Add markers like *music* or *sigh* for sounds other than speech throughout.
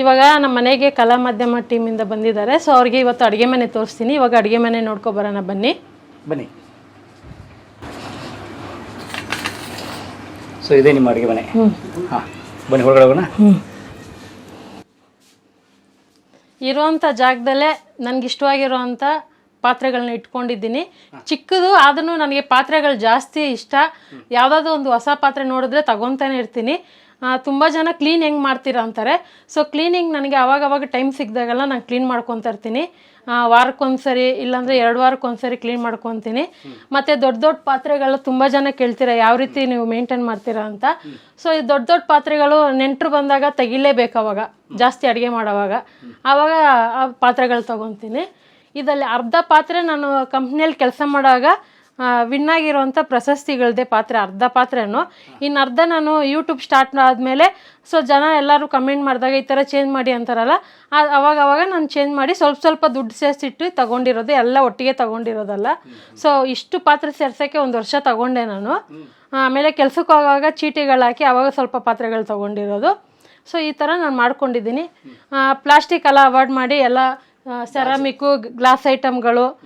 ಇವಾಗ ನಮ್ಮ ಮನೆಗೆ ಕಲಾ ಮಾಧ್ಯಮ ಟೀಮಿಂದ ಬಂದಿದ್ದಾರೆ. ಸೊ ಅವ್ರಿಗೆ ಇವತ್ತು ಅಡುಗೆ ಮನೆ ತೋರಿಸ್ತೀನಿ. ಇವಾಗ ಅಡುಗೆ ಮನೆ ನೋಡ್ಕೊ ಬರೋಣ ಬನ್ನಿ. ಬನ್ನಿ. ಸೊ ಇದೇ ನಿಮ್ಮ ಅಡುಗೆ ಮನೆ. ಹಾಂ ಬನ್ನಿ ಹೊರಗಡೆ ಹೋಗೋಣ. ಇರುವಂಥ ಜಾಗದಲ್ಲೇ ನನಗೆ ಇಷ್ಟವಾಗಿರುವಂಥ ಪಾತ್ರೆಗಳನ್ನ ಇಟ್ಕೊಂಡಿದ್ದೀನಿ. ಚಿಕ್ಕದು ಆದ್ರೂ ನನಗೆ ಪಾತ್ರೆಗಳು ಜಾಸ್ತಿ ಇಷ್ಟ. ಯಾವುದಾದ್ರು ಒಂದು ಹೊಸ ಪಾತ್ರೆ ನೋಡಿದ್ರೆ ತಗೊತಾನೆ ಇರ್ತೀನಿ. ತುಂಬ ಜನ ಕ್ಲೀನ್ ಹೆಂಗೆ ಮಾಡ್ತೀರಾ ಅಂತಾರೆ. ಸೊ ಕ್ಲೀನಿಂಗ್ ನನಗೆ ಆವಾಗ ಅವಾಗ ಟೈಮ್ ಸಿಕ್ಕಿದಾಗೆಲ್ಲ ನಾನು ಕ್ಲೀನ್ ಮಾಡ್ಕೊತಾ ಇರ್ತೀನಿ. ಇಲ್ಲಾಂದರೆ ಎರಡು ವಾರಕ್ಕೊಂದ್ಸರಿ ಕ್ಲೀನ್ ಮಾಡ್ಕೊತೀನಿ. ಮತ್ತು ದೊಡ್ಡ ದೊಡ್ಡ ಪಾತ್ರೆಗಳು ತುಂಬ ಜನ ಕೇಳ್ತೀರಾ, ಯಾವ ರೀತಿ ನೀವು ಮೇಂಟೈನ್ ಮಾಡ್ತೀರಾ ಅಂತ. ಸೊ ಈ ದೊಡ್ಡ ದೊಡ್ಡ ಪಾತ್ರೆಗಳು ನೆಂಟರು ಬಂದಾಗ ತೆಗಿಲೇಬೇಕು ಅವಾಗ, ಜಾಸ್ತಿ ಅಡುಗೆ ಮಾಡೋವಾಗ. ಆವಾಗ ಆ ಪಾತ್ರೆಗಳು ತೊಗೊತೀನಿ. ಇದರಲ್ಲಿ ಅರ್ಧ ಪಾತ್ರೆ ನಾನು ಕಂಪ್ನಿಯಲ್ಲಿ ಕೆಲಸ ಮಾಡುವಾಗ ವಿನ್ ಆಗಿರುವಂಥ ಪ್ರಶಸ್ತಿಗಳದೆ ಪಾತ್ರೆ, ಅರ್ಧ ಪಾತ್ರೆನೂ. ಇನ್ನು ಅರ್ಧ ನಾನು ಯೂಟ್ಯೂಬ್ ಸ್ಟಾರ್ಟ್ ಆದಮೇಲೆ ಸೊ ಜನ ಎಲ್ಲರೂ ಕಮೆಂಟ್ ಮಾಡಿದಾಗ ಈ ಥರ ಚೇಂಜ್ ಮಾಡಿ ಅಂತಾರಲ್ಲ ಅವಾಗ ಅವಾಗ ನಾನು ಚೇಂಜ್ ಮಾಡಿ ಸ್ವಲ್ಪ ಸ್ವಲ್ಪ ದುಡ್ಡು ಸೇರಿಸಿಟ್ಟು ತಗೊಂಡಿರೋದು, ಎಲ್ಲ ಒಟ್ಟಿಗೆ ತಗೊಂಡಿರೋದಲ್ಲ. ಸೊ ಇಷ್ಟು ಪಾತ್ರೆ ಸೇರ್ಸೋಕ್ಕೆ ಒಂದು ವರ್ಷ ತಗೊಂಡೆ ನಾನು. ಆಮೇಲೆ ಕೆಲಸಕ್ಕೆ ಹೋಗುವಾಗ ಚೀಟಿಗಳು ಹಾಕಿ ಅವಾಗ ಸ್ವಲ್ಪ ಪಾತ್ರೆಗಳು ತಗೊಂಡಿರೋದು. ಸೊ ಈ ಥರ ನಾನು ಮಾಡ್ಕೊಂಡಿದ್ದೀನಿ. ಪ್ಲಾಸ್ಟಿಕ್ ಎಲ್ಲ ಅವಾಯ್ಡ್ ಮಾಡಿ ಎಲ್ಲ ಸೆರಾಮಿಕ್ಕು ಗ್ಲಾಸ್ ಐಟಮ್ಗಳು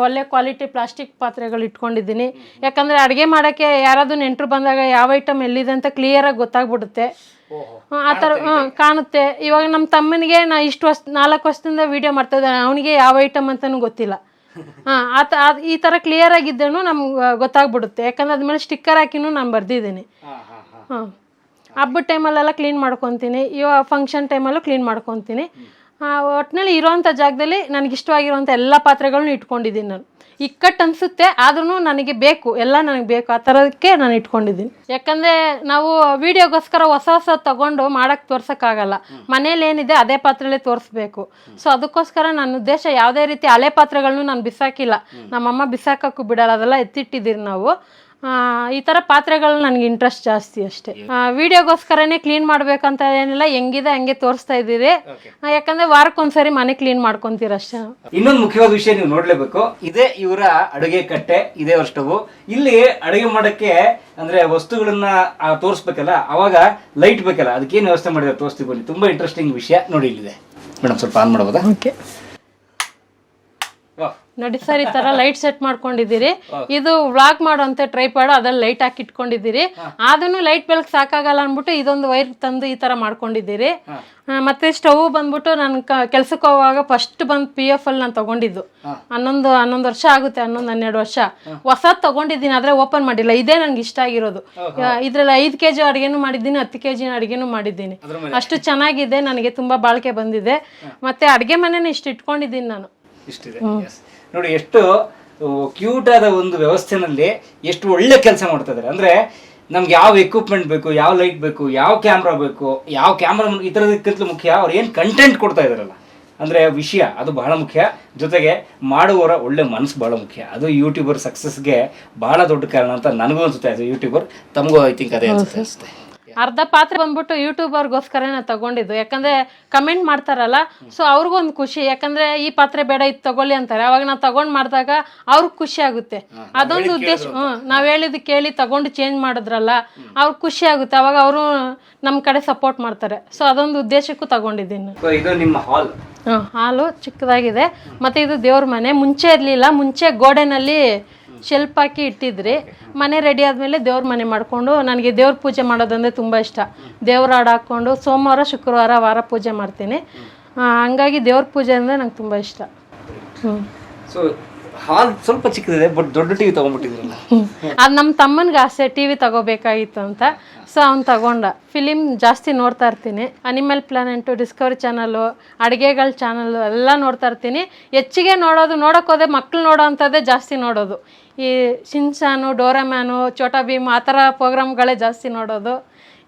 ಒಳ್ಳೆ ಕ್ವಾಲಿಟಿ ಪ್ಲಾಸ್ಟಿಕ್ ಪಾತ್ರೆಗಳು ಇಟ್ಕೊಂಡಿದ್ದೀನಿ. ಯಾಕಂದರೆ ಅಡುಗೆ ಮಾಡೋಕ್ಕೆ ಯಾರಾದರೂ ನೆಂಟರು ಬಂದಾಗ ಯಾವ ಐಟಮ್ ಎಲ್ಲಿದೆ ಅಂತ ಕ್ಲಿಯರಾಗಿ ಗೊತ್ತಾಗ್ಬಿಡುತ್ತೆ. ಆ, ಥರ ಕಾಣುತ್ತೆ ಇವಾಗ ನಮ್ಮ ತಮ್ಮನಿಗೆ ನಾ ಇಷ್ಟು ವರ್ಷ ನಾಲ್ಕು ವರ್ಷದಿಂದ ವೀಡಿಯೋ ಮಾಡ್ತಾ ಇದ್ದಾನೆ. ಅವನಿಗೆ ಯಾವ ಐಟಮ್ ಅಂತಲೂ ಗೊತ್ತಿಲ್ಲ. ಹಾಂ ಆತ ಆ- ಈ ಥರ ಕ್ಲಿಯರ್ ಆಗಿದ್ದೇನು ನಮ್ಗೆ ಗೊತ್ತಾಗ್ಬಿಡುತ್ತೆ. ಯಾಕಂದ್ರೆ ಅದ್ಮೇಲೆ ಸ್ಟಿಕ್ಕರ್ ಹಾಕಿನೂ ನಾನು ಬರ್ದಿದ್ದೀನಿ. ಹಾಂ ಹಬ್ಬದ ಟೈಮಲ್ಲೆಲ್ಲ ಕ್ಲೀನ್ ಮಾಡ್ಕೊತೀನಿ. ಇವಾಗ ಫಂಕ್ಷನ್ ಟೈಮಲ್ಲೂ ಕ್ಲೀನ್ ಮಾಡ್ಕೊತೀನಿ. ಒಟ್ಟಿನಲ್ಲಿ ಇರೋವಂಥ ಜಾಗದಲ್ಲಿ ನನಗೆ ಇಷ್ಟವಾಗಿರೋಂಥ ಎಲ್ಲ ಪಾತ್ರೆಗಳನ್ನೂ ಇಟ್ಕೊಂಡಿದ್ದೀನಿ ನಾನು. ಇಕ್ಕಟ್ಟು ಅನಿಸುತ್ತೆ ಆದ್ರೂ ನನಗೆ ಬೇಕು, ಎಲ್ಲ ನನಗೆ ಬೇಕು, ಆ ಥರಕ್ಕೆ ನಾನು ಇಟ್ಕೊಂಡಿದ್ದೀನಿ. ಯಾಕಂದರೆ ನಾವು ವೀಡಿಯೋಗೋಸ್ಕರ ಹೊಸ ಹೊಸ ತಗೊಂಡು ಮಾಡೋಕ್ಕೆ ತೋರ್ಸೋಕ್ಕಾಗಲ್ಲ. ಮನೇಲಿ ಏನಿದೆ ಅದೇ ಪಾತ್ರೆಲೇ ತೋರಿಸ್ಬೇಕು. ಸೊ ಅದಕ್ಕೋಸ್ಕರ ನನ್ನ ಉದ್ದೇಶ ಯಾವುದೇ ರೀತಿ ಹಳೆ ಪಾತ್ರೆಗಳನ್ನು ನಾನು ಬಿಸಾಕಿಲ್ಲ. ನಮ್ಮಮ್ಮ ಬಿಸಾಕಕ್ಕೂ ಬಿಡಲ್ಲ, ಅದೆಲ್ಲ ಎತ್ತಿಟ್ಟಿದ್ದೀರಿ ನಾವು. ಈ ಥರ ಪಾತ್ರೆಗಳು ನನಗೆ ಇಂಟ್ರೆಸ್ಟ್ ಜಾಸ್ತಿ ಅಷ್ಟೇ. ವಿಡಿಯೋಗೋಸ್ಕರನೇ ಕ್ಲೀನ್ ಮಾಡ್ಬೇಕಂತ ಏನಿಲ್ಲ ಹೆಂಗಿದೆ ಹಂಗೆ ತೋರಿಸ್ತಾ ಇದ್ದೀರಿ. ಆ, ಯಾಕಂದ್ರೆ ವಾರಕ್ಕೊಂದ್ಸರಿ ಮನೆ ಕ್ಲೀನ್ ಮಾಡ್ಕೊಂತೀರ ಅಷ್ಟೇ. ಇನ್ನೊಂದು ಮುಖ್ಯವಾದ ವಿಷಯ ನೀವು ನೋಡ್ಲೇಬೇಕು. ಇದೇ ಇವರ ಅಡುಗೆ ಕಟ್ಟೆ ಇದೇ ಸ್ಟವ್ ಇಲ್ಲಿ ಅಡುಗೆ ಮಾಡಕ್ಕೆ ಅಂದ್ರೆ ವಸ್ತುಗಳನ್ನ ಆ, ತೋರಿಸ್ಬೇಕಲ್ಲ ಅವಾಗ ಲೈಟ್ ಬೇಕಲ್ಲ ಅದಕ್ಕೇನು ವ್ಯವಸ್ಥೆ ಮಾಡಿದ್ರೆ ತೋರಿಸ್ತೀವಿ ಬನ್ನಿ. ತುಂಬಾ ಇಂಟ್ರೆಸ್ಟಿಂಗ್ ವಿಷಯ ನೋಡಿ ಇಲ್ಲಿದೆ. ಮೇಡಮ್ ಸ್ವಲ್ಪ ಆನ್ ಮಾಡ್ಬೋದಾ? ಓಕೆ ನೋಡಿ ಸರ್ ಈ ತರ ಲೈಟ್ ಸೆಟ್ ಮಾಡ್ಕೊಂಡಿದ್ದೀರಿ. ಇದು ವ್ಲಾಗ್ ಮಾಡುವಂತೆ ಟ್ರೈಪಾಡ್ ಅದ್ರಲ್ಲಿ ಲೈಟ್ ಹಾಕಿ ಇಟ್ಕೊಂಡಿದ್ದೀರಿ. ಅದನ್ನು ಲೈಟ್ ಬೆಳಕು ಸಾಕಾಗಲ್ಲ ಅಂದ್ಬಿಟ್ಟು ಇದೊಂದು ವೈರ್ ತಂದು ಈ ತರ ಮಾಡ್ಕೊಂಡಿದ್ದೀರಿ. ಮತ್ತೆ ಸ್ಟವ್ ಬಂದ್ಬಿಟ್ಟು ನಾನು ಕೆಲ್ಸಕ್ಕೆ ಹೋಗುವಾಗ ಫಸ್ಟ್ ಬಂದು ಪಿ ಎಫ್ ಅಲ್ಲಿ ನಾನು ತಗೊಂಡಿದ್ದು. ಹನ್ನೊಂದು ಹನ್ನೊಂದು ವರ್ಷ ಆಗುತ್ತೆ ಹನ್ನೊಂದು ಹನ್ನೆರಡು ವರ್ಷ. ಹೊಸದ್ ತಗೊಂಡಿದ್ದೀನಿ ಆದ್ರೆ ಓಪನ್ ಮಾಡಿಲ್ಲ. ಇದೇ ನನ್ಗೆ ಇಷ್ಟ ಆಗಿರೋದು. ಇದ್ರಲ್ಲಿ ಐದು ಕೆ ಜಿ ಅಡುಗೆನೂ ಮಾಡಿದ್ದೀನಿ ಹತ್ತು ಕೆ ಜಿ ಅಡುಗೆನೂ ಮಾಡಿದ್ದೀನಿ. ಅಷ್ಟು ಚೆನ್ನಾಗಿದೆ ನನಗೆ ತುಂಬಾ ಬಾಳಿಕೆ ಬಂದಿದೆ. ಮತ್ತೆ ಅಡುಗೆ ಮನೇನ ಇಷ್ಟು ಇಟ್ಕೊಂಡಿದ್ದೀನಿ ನಾನು. ಇಷ್ಟಿದೆ. ನೋಡಿ ಎಷ್ಟು ಕ್ಯೂಟ್ ಆದ ಒಂದು ವ್ಯವಸ್ಥೆನಲ್ಲಿ ಎಷ್ಟು ಒಳ್ಳೆ ಕೆಲಸ ಮಾಡ್ತಾ ಇದ್ದಾರೆ ಅಂದ್ರೆ ನಮ್ಗೆ ಯಾವ ಎಕ್ವಿಪ್ಮೆಂಟ್ ಬೇಕು ಯಾವ ಲೈಟ್ ಬೇಕು ಯಾವ ಕ್ಯಾಮ್ರಾ ಬೇಕು ಯಾವ ಕ್ಯಾಮ್ರಾ ಈ ಥರದಕ್ಕಿಂತಲೂ ಮುಖ್ಯ ಅವ್ರು ಏನು ಕಂಟೆಂಟ್ ಕೊಡ್ತಾ ಇದಾರಲ್ಲ. ಅಂದ್ರೆ ವಿಷಯ ಅದು ಬಹಳ ಮುಖ್ಯ. ಜೊತೆಗೆ ಮಾಡುವವರ ಒಳ್ಳೆ ಮನಸ್ಸು ಬಹಳ ಮುಖ್ಯ. ಅದು ಯೂಟ್ಯೂಬರ್ ಸಕ್ಸಸ್ಗೆ ಬಹಳ ದೊಡ್ಡ ಕಾರಣ ಅಂತ ನನಗೂ ಅನ್ಸುತ್ತೆ. ಅದು ಯೂಟ್ಯೂಬರ್ ತಮಗೂ ಐ ಥಿಂಕ್ ಅದೇ ಅನ್ಸುತ್ತೆ. ಅರ್ಧ ಪಾತ್ರೆ ಬಂದ್ಬಿಟ್ಟು ಯೂಟ್ಯೂಬರ್ಗೋಸ್ಕರ ನಾನು ತಗೊಂಡಿದ್ದು. ಯಾಕಂದ್ರೆ ಕಮೆಂಟ್ ಮಾಡ್ತಾರಲ್ಲ ಸೊ ಅವ್ರಿಗೊಂದು ಖುಷಿ. ಯಾಕಂದ್ರೆ ಈ ಪಾತ್ರೆ ಬೇಡ ಇದು ತಗೊಳ್ಳಿ ಅಂತಾರೆ. ಅವಾಗ ನಾವು ತಗೊಂಡ್ ಮಾಡಿದಾಗ ಅವ್ರಿಗೆ ಖುಷಿ ಆಗುತ್ತೆ. ಅದೊಂದು ಉದ್ದೇಶ. ಹ್ಮ್ ನಾವ್ ಹೇಳಿದ್ ಕೇಳಿ ತಗೊಂಡು ಚೇಂಜ್ ಮಾಡಿದ್ರಲ್ಲ ಅವ್ರಿಗೆ ಖುಷಿ ಆಗುತ್ತೆ. ಅವಾಗ ಅವರು ನಮ್ಮ ಕಡೆ ಸಪೋರ್ಟ್ ಮಾಡ್ತಾರೆ. ಸೊ ಅದೊಂದು ಉದ್ದೇಶಕ್ಕೂ ತಗೊಂಡಿದ್ದೀನಿ. ಇದು ನಿಮ್ಮ ಹಾಲ್ ಹಾಲು ಚಿಕ್ಕದಾಗಿದೆ. ಮತ್ತೆ ಇದು ದೇವ್ರ ಮನೆ. ಮುಂಚೆ ಇರಲಿಲ್ಲ. ಮುಂಚೆ ಗೋಡೆನಲ್ಲಿ ಶೆಲ್ಪ್ ಹಾಕಿ ಇಟ್ಟಿದ್ರಿ ಮನೆ ರೆಡಿ ಆದಮೇಲೆ ದೇವ್ರ ಮನೆ ಮಾಡಿಕೊಂಡು ನನಗೆ ದೇವ್ರ ಪೂಜೆ ಮಾಡೋದಂದ್ರೆ ತುಂಬ ಇಷ್ಟ. ದೇವ್ರ ಹಾಡು ಹಾಕ್ಕೊಂಡು ಸೋಮವಾರ ಶುಕ್ರವಾರ ವಾರ ಪೂಜೆ ಮಾಡ್ತೀನಿ. ಹಂಗಾಗಿ ದೇವ್ರ ಪೂಜೆ ಅಂದರೆ ನಂಗೆ ತುಂಬ ಇಷ್ಟ. ಹ್ಞೂ ಸೊ ಹಾಲ್ ಸ್ವಲ್ಪ ಚಿಕ್ಕದಿದೆ ಬಟ್ ದೊಡ್ಡ ಟಿವಿ ತಗೊಂಡ್ಬಿಟ್ಟಿದ್ರಲ್ಲ. ಅದು ನಮ್ಮ ತಮ್ಮನಿಗೆ ಆಸೆ, ಟಿವಿ ತಗೋಬೇಕಾಗಿತ್ತು ಅಂತ. ಸೊ ಅವ್ನು ತಗೊಂಡ. ಫಿಲಿಮ್ ಜಾಸ್ತಿ ನೋಡ್ತಾ ಇರ್ತೀನಿ. ಅನಿಮಲ್ ಪ್ಲಾನೆಂಟು ಡಿಸ್ಕವರಿ ಚಾನಲ್ಲು ಅಡುಗೆಗಳ ಚಾನಲ್ಲು ಎಲ್ಲ ನೋಡ್ತಾ ಇರ್ತೀನಿ. ಹೆಚ್ಚಿಗೆ ನೋಡೋದು ನೋಡೋಕ್ಕೋದೆ ಮಕ್ಳು ನೋಡೋ ಅಂಥದ್ದೇ ಜಾಸ್ತಿ ನೋಡೋದು. ಈ ಶಿನ್ಸಾನು ಡೋರಾಮ್ಯಾನು ಚೋಟಾ ಭೀಮ್ ಆ ಥರ ಪ್ರೋಗ್ರಾಮ್ಗಳೇ ಜಾಸ್ತಿ ನೋಡೋದು.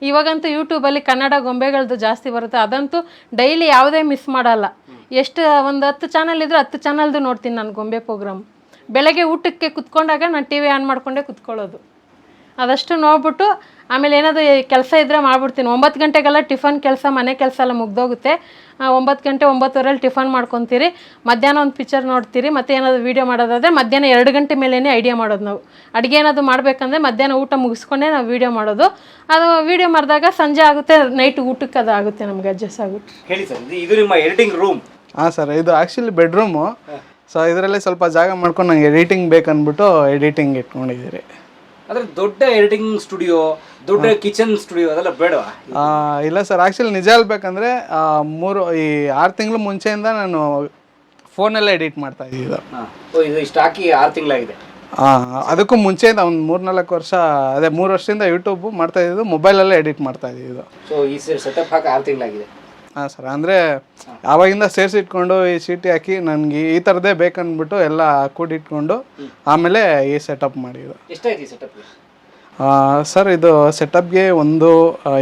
ಇವಾಗಂತೂ ಯೂಟ್ಯೂಬಲ್ಲಿ ಕನ್ನಡ ಗೊಂಬೆಗಳದ್ದು ಜಾಸ್ತಿ ಬರುತ್ತೆ. ಅದಂತೂ ಡೈಲಿ ಯಾವುದೇ ಮಿಸ್ ಮಾಡಲ್ಲ. ಎಷ್ಟು, ಒಂದು ಹತ್ತು ಚಾನಲ್ ಇದ್ರೆ ಹತ್ತು ಚಾನಲ್ದು ನೋಡ್ತೀನಿ ನಾನು ಗೊಂಬೆ ಪ್ರೋಗ್ರಾಮ್ ಬೆಳಗ್ಗೆ ಊಟಕ್ಕೆ ಕುತ್ಕೊಂಡಾಗ ನಾನು ಟಿ ವಿ ಆನ್ ಮಾಡಿಕೊಂಡೇ ಕುತ್ಕೊಳ್ಳೋದು. ಅದಷ್ಟು ನೋಡ್ಬಿಟ್ಟು, ಆಮೇಲೆ ಏನಾದರೂ ಕೆಲಸ ಇದ್ದರೆ ಮಾಡ್ಬಿಡ್ತೀನಿ. ಒಂಬತ್ತು ಗಂಟೆಗೆಲ್ಲ ಟಿಫನ್ ಕೆಲಸ, ಮನೆ ಕೆಲಸ ಎಲ್ಲ ಮುಗ್ದೋಗುತ್ತೆ. ಒಂಬತ್ತು ಗಂಟೆ, ಒಂಬತ್ತುವರೆಲಿ ಟಿಫನ್ ಮಾಡ್ಕೊತೀರಿ. ಮಧ್ಯಾಹ್ನ ಒಂದು ಪಿಕ್ಚರ್ ನೋಡ್ತೀರಿ. ಮತ್ತು ಏನಾದರೂ ವೀಡಿಯೋ ಮಾಡೋದಾದರೆ ಮಧ್ಯಾಹ್ನ ಎರಡು ಗಂಟೆ ಮೇಲೇ ಐಡಿಯಾ ಮಾಡೋದು ನಾವು. ಅಡುಗೆ ಏನಾದರೂ ಮಾಡಬೇಕಂದ್ರೆ ಮಧ್ಯಾಹ್ನ ಊಟ ಮುಗಿಸ್ಕೊಂಡೇ ನಾವು ವೀಡಿಯೋ ಮಾಡೋದು. ಅದು ವೀಡಿಯೋ ಮಾಡಿದಾಗ ಸಂಜೆ ಆಗುತ್ತೆ ನೈಟ್ ಊಟಕ್ಕೆ ಅದು ಆಗುತ್ತೆ ನಮಗೆ ಅಡ್ಜಸ್ಟ್ ಆಗುತ್ತೆ. ಹೇಳಿ ಸರ್, ಇದು ನಿಮ್ಮ ಎಡಿಟಿಂಗ್ ರೂಮ್ ಹಾಂ ಸರ್ ಇದು ಆ್ಯಕ್ಚುಲಿ ಬೆಡ್ರೂಮು ಸೊ ಇದರಲ್ಲಿ ಸ್ವಲ್ಪ ಜಾಗ ಮಾಡ್ಕೊಂಡು ನಂಗೆ ಎಡಿಟಿಂಗ್ ಬೇಕನ್ಬಿಟ್ಟು ಎಡಿಟಿಂಗ್ ಇಟ್ಕೊಂಡಿದ್ದೀರಿ. ಅಂದರೆ ದೊಡ್ಡ ಎಡಿಟಿಂಗ್ ಸ್ಟುಡಿಯೋ ದೊಡ್ಡ ಕಿಚನ್ ಸ್ಟುಡಿಯೋ ಅದೆಲ್ಲ ಬೇಡವಾ? ಆ, ಇಲ್ಲ ಸರ್ ಆ್ಯಕ್ಚುಲಿ ನಿಜ ಹೇಳ್ಬೇಕಂದ್ರೆ ಆ, ಮೂರು ಈ ಆರು ತಿಂಗಳು ಮುಂಚೆಯಿಂದ ನಾನು ಫೋನಲ್ಲೇ ಎಡಿಟ್ ಮಾಡ್ತಾ ಇದ್ದಿದ್ದು ಹಾ. ಓ ಇದು ಇಷ್ಟು ಹಾಕಿ ಆರು ತಿಂಗಳಾಗಿದೆ. ಆ, ಅದಕ್ಕೂ ಮುಂಚೆಯಿಂದ ಒಂದು ಮೂರು ನಾಲ್ಕು ವರ್ಷ ಅದೇ ಮೂರು ವರ್ಷದಿಂದ ಯೂಟ್ಯೂಬ್ ಮಾಡ್ತಾ ಇದ್ದಿದ್ದು ಮೊಬೈಲಲ್ಲೇ ಎಡಿಟ್ ಮಾಡ್ತಾ ಇದ್ದಿದ್ದು ಸೊ ಈ ಸೆಟಪ್ ಹಾಕಿ ಆರು ತಿಂಗಳಾಗಿದೆ. ಹಾಂ ಸರ್. ಅಂದರೆ ಆವಾಗಿಂದ ಸೇರಿಸಿಟ್ಕೊಂಡು ಈ ಸೀಟಿ ಹಾಕಿ ನನಗೆ ಈ ಥರದೇ ಬೇಕಂದ್ಬಿಟ್ಟು ಎಲ್ಲ ಕೂಡಿಟ್ಕೊಂಡು ಆಮೇಲೆ ಈ ಸೆಟಪ್ ಮಾಡಿದ್ದು. ಎಷ್ಟಾಯ್ತು ಈ ಸೆಟಪ್ಗೆ ಸರ್ ಇದು ಸೆಟಪ್ಗೆ ಒಂದು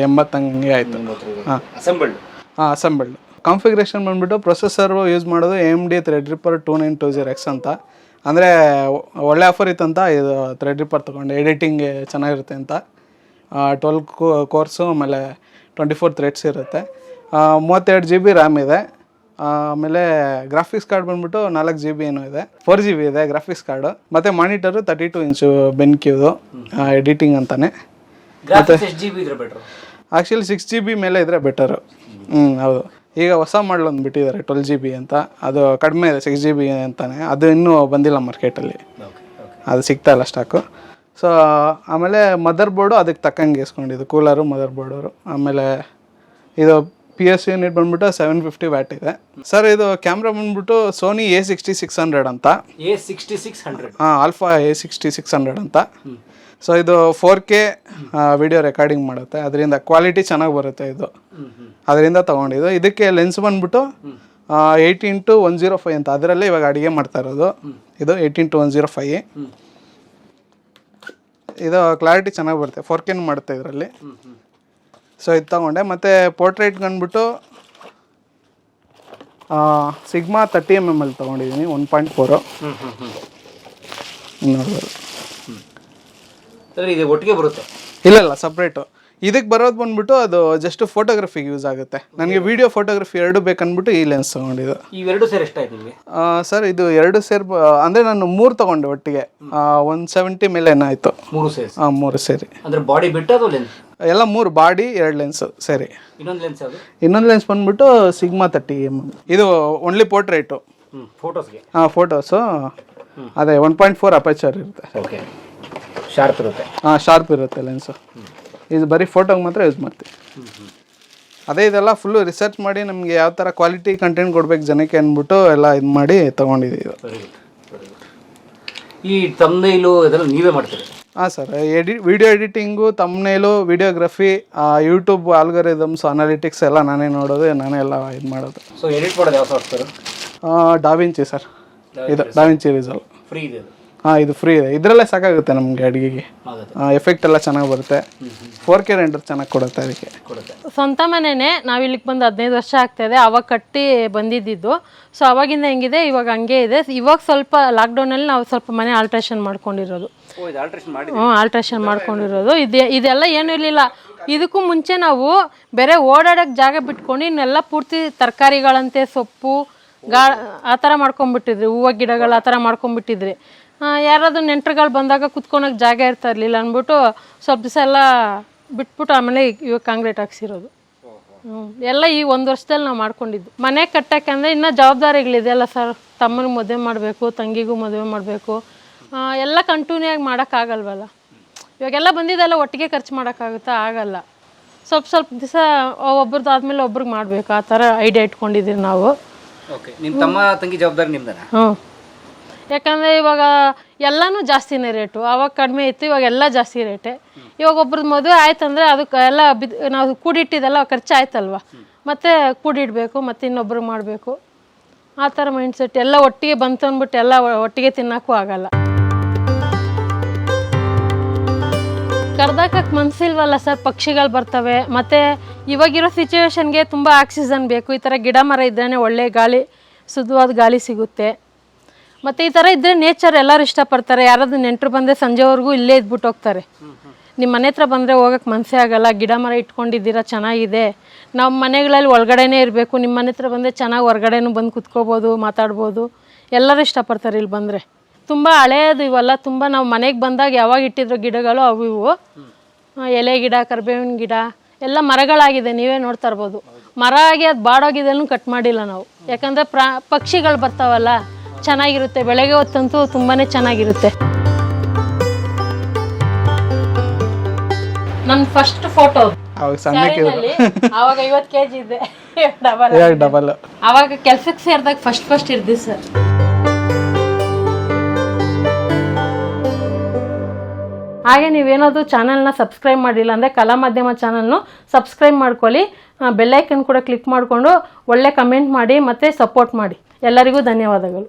ಎಂಬತ್ತಂಗೆ ಆಯಿತು. ಹಾಂ. ಅಸೆಂಬಲ್ಡ್ ಹಾಂ ಅಸೆಂಬಲ್ಡ್ ಕಾನ್ಫಿಗ್ರೇಷನ್ ಬಂದ್ಬಿಟ್ಟು ಪ್ರೊಸೆಸರು ಯೂಸ್ ಮಾಡೋದು M D Threadripper two nine two zero X ಅಂತ. ಅಂದರೆ ಒಳ್ಳೆ ಆಫರ್ ಇತ್ತಂತ ಇದು ಥ್ರೆಡ್ ರಿಪರ್ ತೊಗೊಂಡು ಎಡಿಟಿಂಗ್ ಚೆನ್ನಾಗಿರುತ್ತೆ ಅಂತ. ಟ್ವೆಲ್ ಕೋರ್ಸು ಆಮೇಲೆ ಟ್ವೆಂಟಿ ಫೋರ್ ಥ್ರೆಡ್ಸ್ ಇರುತ್ತೆ. ಮೂವತ್ತೆರಡು ಜಿ ಬಿ ರ್ಯಾಮ್ ಇದೆ. ಆಮೇಲೆ ಗ್ರಾಫಿಕ್ಸ್ ಕಾರ್ಡ್ ಬಂದ್ಬಿಟ್ಟು ನಾಲ್ಕು ಜಿ ಬಿ ಏನೋ ಇದೆ. ಫೋರ್ ಜಿ ಬಿ ಇದೆ ಗ್ರಾಫಿಕ್ಸ್ ಕಾರ್ಡು ಮತ್ತು ಮಾನಿಟರು ತರ್ಟಿ ಟು ಇಂಚು ಬೆನ್ಕ್ಯೂದು ಎಡಿಟಿಂಗ್ ಅಂತಾನೆ. ಆ್ಯಕ್ಚುಲಿ ಸಿಕ್ಸ್ ಜಿ ಬಿ ಮೇಲೆ ಇದ್ರೆ ಬೆಟರು ಹ್ಞೂ ಹೌದು. ಈಗ ಹೊಸ ಮಾಡಲ್ ಒಂದು ಬಿಟ್ಟಿದ್ದಾರೆ ಟ್ವೆಲ್ ಜಿ ಬಿ ಅಂತ. ಅದು ಕಡಿಮೆ ಇದೆ ಸಿಕ್ಸ್ ಜಿ ಬಿ ಅಂತಾನೆ. ಅದು ಇನ್ನೂ ಬಂದಿಲ್ಲ ಮಾರ್ಕೆಟಲ್ಲಿ ಅದು ಸಿಗ್ತಾ ಇಲ್ಲ ಸ್ಟಾಕು ಸೊ ಆಮೇಲೆ ಮದರ್ ಬೋರ್ಡು ಅದಕ್ಕೆ ತಕ್ಕಂಗೆ ಇಸ್ಕೊಂಡಿದ್ದು. ಕೂಲರು ಮದರ್ ಬೋರ್ಡರು ಆಮೇಲೆ ಇದು ಪಿ ಎಸ್ ಯೂನಿಟ್ ಬಂದ್ಬಿಟ್ಟು ಸೆವೆನ್ ಫಿಫ್ಟಿ ವ್ಯಾಟ್ ಇದೆ. ಸರ್ ಇದು ಕ್ಯಾಮ್ರಾ ಬಂದ್ಬಿಟ್ಟು Sony A sixty six hundred ಅಂತ. ಎ ಸಿಕ್ಸ್ಟಿ ಸಿಕ್ಸ್ ಹಂಡ್ರೆಡ್ ಹಾಂ alpha A sixty six hundred ಅಂತ. ಸೊ ಇದು ಫೋರ್ ಕೆ ವಿಡಿಯೋ ರೆಕಾರ್ಡಿಂಗ್ ಮಾಡುತ್ತೆ. ಅದರಿಂದ ಕ್ವಾಲಿಟಿ ಚೆನ್ನಾಗಿ ಬರುತ್ತೆ ಇದು. ಅದರಿಂದ ತಗೊಂಡಿದ್ದು. ಇದಕ್ಕೆ ಲೆನ್ಸ್ ಬಂದ್ಬಿಟ್ಟು eighteen to one zero five ಅಂತ. ಅದರಲ್ಲೇ ಇವಾಗ ಅಡುಗೆ ಮಾಡ್ತಾ ಇರೋದು. ಇದು eighteen to one zero five ಇದು ಕ್ಲಾರಿಟಿ ಚೆನ್ನಾಗಿ ಬರುತ್ತೆ. ಫೋರ್ ಕೆನ್ ಮಾಡುತ್ತೆ ಇದರಲ್ಲಿ. ಸೊ ಇದು ತೊಗೊಂಡೆ. ಮತ್ತು ಪೋರ್ಟ್ರೇಟ್ ಬಂದ್ಬಿಟ್ಟು ಸಿಗ್ಮಾ ತರ್ಟಿ ಎಂ ಎಂ ಅಲ್ಲಿ ತೊಗೊಂಡಿದ್ದೀನಿ ಒನ್ ಪಾಯಿಂಟ್ ಫೋರು ಹ್ಞೂ ಹ್ಞೂ ಹ್ಞೂ ನೋಡ್ಬೋದು ಸರ್ ಇದು ಒಟ್ಟಿಗೆ ಬರುತ್ತೆ? ಇಲ್ಲ ಇಲ್ಲ ಸಪ್ರೇಟು ಇದಕ್ಕೆ ಬರೋದು ಬಂದ್ಬಿಟ್ಟು ಅದು ಜಸ್ಟ್ ಫೋಟೋಗ್ರಫಿಗೆ ಯೂಸ್ ಆಗುತ್ತೆ. ನನಗೆ ವಿಡಿಯೋ ಫೋಟೋಗ್ರಫಿ ಎರಡು ಬೇಕನ್ಬಿಟ್ಟು ಈ ಲೆನ್ಸ್ ತೊಗೊಂಡಿದ್ದು. ಇವೆರಡು ಸೇರಿ ಎಷ್ಟಾಯ್ತು ನಿಮಗೆ? ಸರ್ ಇದು ಎರಡು ಸೇರ್ ಅಂದರೆ ನಾನು ಮೂರು ತಗೊಂಡೆ ಒಟ್ಟಿಗೆ. ಒನ್ ಸೆವೆಂಟಿ ಮೇಲೆ ಏನಾಯಿತು ಮೂರು ಸೇರಿ. ಹಾಂ ಮೂರು ಸೇರಿ. ಅಂದ್ರೆ ಬಾಡಿ ಬಿಟ್ಟು ಅದು ಲೆನ್ಸ್ ಎಲ್ಲ ಮೂರು ಬಾಡಿ ಎರಡು ಲೆನ್ಸ್ ಸರಿ. ಇನ್ನೊಂದು ಲೆನ್ಸ್ ಇನ್ನೊಂದು ಲೆನ್ಸ್ ಬಂದ್ಬಿಟ್ಟು ಸಿಗ್ಮಾ ತರ್ಟಿ ಎಂ ಇದು ಓನ್ಲಿ ಪೋರ್ಟ್ರೇಟು ಫೋಟೋಸ್ಗೆ ಹಾಂ ಫೋಟೋಸು ಅದೇ ಒನ್ ಪಾಯಿಂಟ್ ಫೋರ್ ಅಪೇಚರ್ ಇರುತ್ತೆ. ಓಕೆ ಶಾರ್ಪ್ ಇರುತ್ತೆ. ಹಾಂ ಶಾರ್ಪ್ ಇರುತ್ತೆ ಲೆನ್ಸು ಇದು ಬರೀ ಫೋಟೋಗೆ ಮಾತ್ರ ಯೂಸ್ ಮಾಡ್ತೀವಿ. ಅದೇ ಇದೆಲ್ಲ ಫುಲ್ಲು ರಿಸರ್ಚ್ ಮಾಡಿ ನಮಗೆ ಯಾವ ಥರ ಕ್ವಾಲಿಟಿ ಕಂಟೆಂಟ್ ಕೊಡ್ಬೇಕು ಜನಕ್ಕೆ ಅಂದ್ಬಿಟ್ಟು ಎಲ್ಲ ಇದು ಮಾಡಿ ತೊಗೊಂಡಿದ್ದೀವಿ ಈ ತಮ್ನೈಲು ಇದೆಲ್ಲ ನೀವೇ ಮಾಡ್ತೀರಿ? ಹಾಂ ಸರ್ ಎಡಿ video editing thumbnail videography YouTube algorithms analytics ಎಲ್ಲ ನಾನೇ ನೋಡೋದು ನಾನೇ ಎಲ್ಲ ಇದು ಮಾಡೋದು. ಸೊ ಎಡಿಟ್ ಮಾಡೋದು ಯಾವ ಸಾಫ್ಟ್ವೇರ್ ಡಾವಿಂಚಿ ಸರ್. ಇದು ಡಾವಿಂಚಿ ರಿಸಲ್ ಫ್ರೀ ಇದೆ ಹಾಂ ಇದು ಫ್ರೀ ಇದೆ. ಇದರಲ್ಲೇ ಸಾಕಾಗುತ್ತೆ ನಮಗೆ ಅಡಿಗೆಗೆ. ಎಫೆಕ್ಟ್ ಎಲ್ಲ ಚೆನ್ನಾಗಿ ಬರುತ್ತೆ. ಫೋರ್ ಕೆ ರೆಂಡರ್ ಚೆನ್ನಾಗಿ ಕೊಡುತ್ತೆ ಅದಕ್ಕೆ. ಕೊಡುತ್ತೆ. ಸ್ವಂತ ಮನೆನೇ ನಾವು ಇಲ್ಲಿಗೆ ಬಂದು ಹದಿನೈದು ವರ್ಷ ಆಗ್ತಾಯಿದೆ ಅವಾಗ ಕಟ್ಟಿ ಬಂದಿದ್ದಿದ್ದು. ಸೊ ಅವಾಗಿಂದ ಹೆಂಗಿದೆ? ಇವಾಗ ಹಂಗೆ ಇದೆ. ಇವಾಗ ಸ್ವಲ್ಪ ಲಾಕ್ಡೌನಲ್ಲಿ ನಾವು ಸ್ವಲ್ಪ ಮನೆ ಆಲ್ಟ್ರೇಷನ್ ಮಾಡ್ಕೊಂಡಿರೋದು. ಓ ಇದು ಆಲ್ಟ್ರೇಷನ್ ಮಾಡಿ ಹ್ಞೂ ಆಲ್ಟ್ರೇಷನ್ ಮಾಡ್ಕೊಂಡಿರೋದು. ಇದೆ ಇದೆಲ್ಲ ಏನೂ ಇರಲಿಲ್ಲ. ಇದಕ್ಕೂ ಮುಂಚೆ ನಾವು ಬೇರೆ ಓಡಾಡೋಕ್ಕೆ ಜಾಗ ಬಿಟ್ಕೊಂಡು ಇನ್ನೆಲ್ಲ ಪೂರ್ತಿ ತರಕಾರಿಗಳಂತೆ ಸೊಪ್ಪು ಗಾ ಆ ಥರ ಮಾಡ್ಕೊಂಬಿಟ್ಟಿದ್ರಿ ಹೂವು ಗಿಡಗಳು ಆ ಥರ ಮಾಡ್ಕೊಂಬಿಟ್ಟಿದ್ರಿ ಯಾರಾದ್ರೂ ನೆಂಟ್ರುಗಳು ಬಂದಾಗ ಕುತ್ಕೊಳಕ್ಕೆ ಜಾಗ ಇರ್ತಾ ಇರಲಿಲ್ಲ ಅಂದ್ಬಿಟ್ಟು ಸ್ವಲ್ಪ ದಿವಸ ಎಲ್ಲ ಬಿಟ್ಬಿಟ್ಟು ಆಮೇಲೆ ಇವಾಗ ಕಾಂಕ್ರೀಟ್ ಹಾಕ್ಸಿರೋದು. ಹ್ಞೂ ಎಲ್ಲ ಈ ಒಂದು ವರ್ಷದಲ್ಲಿ ನಾವು ಮಾಡ್ಕೊಂಡಿದ್ದು. ಮನೆ ಅಂದರೆ ಇನ್ನೂ ಜವಾಬ್ದಾರಿಗಳಿದೆಯಲ್ಲ ಸರ್? ತಮ್ಮನಿಗೆ ಮದುವೆ ಮಾಡಬೇಕು ತಂಗಿಗೂ ಮದುವೆ ಮಾಡಬೇಕು. ಎಲ್ಲ ಕಂಟಿನ್ಯೂ ಆಗಿ ಮಾಡೋಕ್ಕಾಗಲ್ವಲ್ಲ ಇವಾಗೆಲ್ಲ ಬಂದಿದ್ದೆಲ್ಲ ಒಟ್ಟಿಗೆ ಖರ್ಚು ಮಾಡೋಕ್ಕಾಗುತ್ತಾ ಆಗಲ್ಲ. ಸ್ವಲ್ಪ ಸ್ವಲ್ಪ ದಿವಸ ಒಬ್ರದ್ದು ಆದಮೇಲೆ ಒಬ್ರಿಗೆ ಮಾಡಬೇಕು. ಆ ಥರ ಐಡಿಯಾ ಇಟ್ಕೊಂಡಿದ್ದೀವಿ ನಾವು. ಓಕೆ ನಿಮ್ಮ ತಮ್ಮ ತಂಗಿ ಜವಾಬ್ದಾರಿ ನಿಮ್ದನ? ಹ್ಞೂ ಯಾಕಂದರೆ ಇವಾಗ ಎಲ್ಲನೂ ಜಾಸ್ತಿನೇ ರೇಟು. ಅವಾಗ ಕಡಿಮೆ ಇತ್ತು, ಇವಾಗ ಎಲ್ಲ ಜಾಸ್ತಿ ರೇಟೆ. ಇವಾಗ ಒಬ್ರದ್ದು ಮದುವೆ ಆಯ್ತಂದರೆ ಅದಕ್ಕೆ ಎಲ್ಲ ಬಿದ್, ನಾವು ಕೂಡಿಟ್ಟಿದ್ದೆಲ್ಲ ಖರ್ಚು ಆಯ್ತಲ್ವ ಮತ್ತೆ ಕೂಡಿಡಬೇಕು, ಮತ್ತೆ ಇನ್ನೊಬ್ರು ಮಾಡಬೇಕು. ಆ ಥರ ಮೈಂಡ್ಸೆಟ್ ಎಲ್ಲ ಒಟ್ಟಿಗೆ ಬಂತು ಅಂದ್ಬಿಟ್ಟು ಎಲ್ಲ ಒಟ್ಟಿಗೆ ತಿನ್ನೋಕ್ಕೂ ಆಗಲ್ಲ. ಕರ್ದಾಕಕ್ಕೆ ಮನ್ಸಿಲ್ವಲ್ಲ ಸರ್ ಪಕ್ಷಿಗಳು ಬರ್ತವೆ. ಮತ್ತು ಇವಾಗಿರೋ ಸಿಚುವೇಶನ್ಗೆ ತುಂಬ ಆಕ್ಸಿಜನ್ ಬೇಕು. ಈ ಥರ ಗಿಡ ಮರ ಇದ್ರೇ ಒಳ್ಳೆ ಗಾಳಿ ಶುದ್ಧವಾದ ಗಾಳಿ ಸಿಗುತ್ತೆ. ಮತ್ತು ಈ ಥರ ಇದ್ದರೆ ನೇಚರ್ ಎಲ್ಲರೂ ಇಷ್ಟಪಡ್ತಾರೆ. ಯಾರಾದ್ರೂ ನೆಂಟರು ಬಂದರೆ ಸಂಜೆವರೆಗೂ ಇಲ್ಲೇ ಇದ್ಬಿಟ್ಟು ಹೋಗ್ತಾರೆ. ನಿಮ್ಮ ಮನೆ ಹತ್ರ ಬಂದರೆ ಹೋಗಕ್ಕೆ ಮನಸ್ಸೇ ಆಗಲ್ಲ. ಗಿಡ ಮರ ಇಟ್ಕೊಂಡಿದ್ದೀರಾ, ಚೆನ್ನಾಗಿದೆ. ನಮ್ಮ ಮನೆಗಳಲ್ಲಿ ಒಳಗಡೆನೇ ಇರಬೇಕು. ನಿಮ್ಮ ಮನೆ ಹತ್ರ ಬಂದರೆ ಚೆನ್ನಾಗಿ ಹೊರಗಡೆನೂ ಬಂದು ಕುತ್ಕೋಬೋದು, ಮಾತಾಡ್ಬೋದು. ಎಲ್ಲರೂ ಇಷ್ಟಪಡ್ತಾರೆ ಇಲ್ಲಿ ಬಂದರೆ. ತುಂಬ ಹಳೆಯದು ಇವೆಲ್ಲ, ತುಂಬ ನಾವು ಮನೆಗೆ ಬಂದಾಗ ಯಾವಾಗ ಇಟ್ಟಿದ್ರು ಗಿಡಗಳು ಅವು ಇವು. ಎಲೆ ಗಿಡ, ಕರ್ಬೇವಿನ ಗಿಡ, ಎಲ್ಲ ಮರಗಳಾಗಿದೆ. ನೀವೇ ನೋಡ್ತಾ ಇರ್ಬೋದು. ಮರ ಆಗಿ ಅದು ಬಾಡೋಗಿದೆಲ್ಲೂ ಕಟ್ ಮಾಡಿಲ್ಲ ನಾವು. ಯಾಕಂದರೆ ಪ್ರಾ, ಪಕ್ಷಿಗಳು ಬರ್ತಾವಲ್ಲ. ಚೆನ್ನಾಗಿರುತ್ತೆ ಬೆಳಗ್ಗೆ ಹೊತ್ತಂತೂ ತುಂಬಾ ಚೆನ್ನಾಗಿರುತ್ತೆ. ನನ್ನ ಫಸ್ಟ್ ಫೋಟೋ ಅವಾಗ ಸಣ್ಣಕ್ಕಿದ್ರು ಅವಾಗ ಐವತ್ತು ಕೆ ಜಿ ಇದೆ *laughs* ಡಬಲ್ ಡಬಲ್ ಅವಾಗ ಕೆಲ್ಸಕ್ಕೆ ಸೇರಿದಾಗ ಫಸ್ಟ್ ಫಸ್ಟ್ ಇರ್ದಿ ಸರ್. ಹಾಗೆ ನೀವೇನಾದರೂ ಚಾನಲ್ನ ಸಬ್ಸ್ಕ್ರೈಬ್ ಮಾಡಿಲ್ಲ ಅಂದ್ರೆ ಕಲಾ ಮಾಧ್ಯಮ ಚಾನಲ್ನು ಸಬ್ಸ್ಕ್ರೈಬ್ ಮಾಡ್ಕೊಳ್ಳಿ. ಬೆಲ್ಲೈಕನ್ ಕೂಡ ಕ್ಲಿಕ್ ಮಾಡಿಕೊಂಡು ಒಳ್ಳೆ ಕಮೆಂಟ್ ಮಾಡಿ ಮತ್ತು ಸಪೋರ್ಟ್ ಮಾಡಿ. ಎಲ್ಲರಿಗೂ ಧನ್ಯವಾದಗಳು.